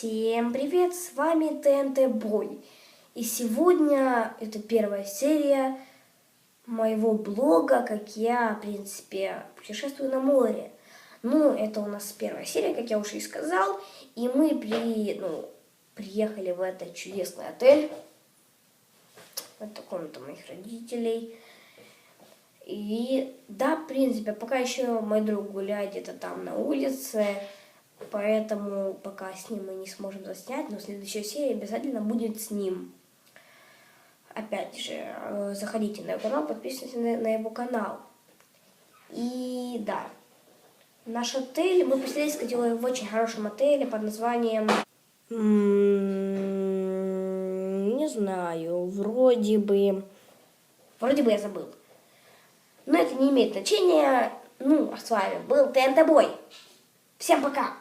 Всем привет, с вами ТНТ Бой. И сегодня это первая серия моего блога, как я, в принципе, путешествую на море. Ну, это у нас первая серия, как я уже и сказал. И мы при, ну, приехали в этот чудесный отель. Это комната моих родителей. И да, в принципе, пока еще мой друг гуляет где-то там на улице, поэтому пока с ним мы не сможем заснять, но следующая серия обязательно будет с ним. Опять же, э, заходите на его канал, подписывайтесь на, на его канал. И да, наш отель, мы поселились, кстати, в очень хорошем отеле под названием... Не знаю, вроде бы... Вроде бы я забыл. Но это не имеет значения. Ну, а с вами был ТНТ Бой. Всем пока!